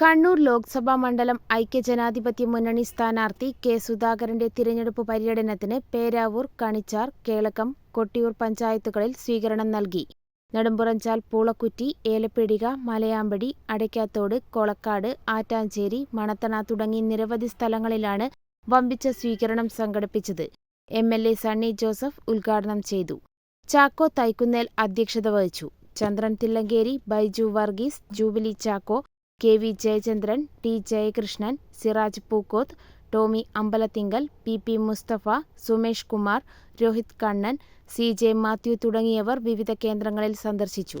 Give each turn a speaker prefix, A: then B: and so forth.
A: കണ്ണൂർ ലോക്സഭാ മണ്ഡലം ഐക്യജനാധിപത്യ മുന്നണി സ്ഥാനാർത്ഥി കെ സുധാകരന്റെ തിരഞ്ഞെടുപ്പ് പര്യടനത്തിന് പേരാവൂർ കണിച്ചാർ കേളക്കം കൊട്ടിയൂർ പഞ്ചായത്തുകളിൽ സ്വീകരണം നൽകി. നെടുമ്പുറഞ്ചാൽ പൂളക്കുറ്റി ഏലപ്പിടിക മലയാമ്പടി അടയ്ക്കാത്തോട് കൊളക്കാട് ആറ്റാഞ്ചേരി മണത്തണ തുടങ്ങി നിരവധി സ്ഥലങ്ങളിലാണ് വമ്പിച്ച സ്വീകരണം സംഘടിപ്പിച്ചത്. M L A Sunny Joseph ഉദ്ഘാടനം ചെയ്തു. ചാക്കോ തൈക്കുന്നേൽ അധ്യക്ഷത വഹിച്ചു. Chandran Thillankeri Baiju Varghese Jubilee Chacko K V Jayachandran T Jayakrishnan Siraj Pookkoth Tomy Ambalathinkal P P Musthafa Sumesh Kumar Rohith Kannan C J Mathew തുടങ്ങിയവർ വിവിധ കേന്ദ്രങ്ങളിൽ സന്ദർശിച്ചു.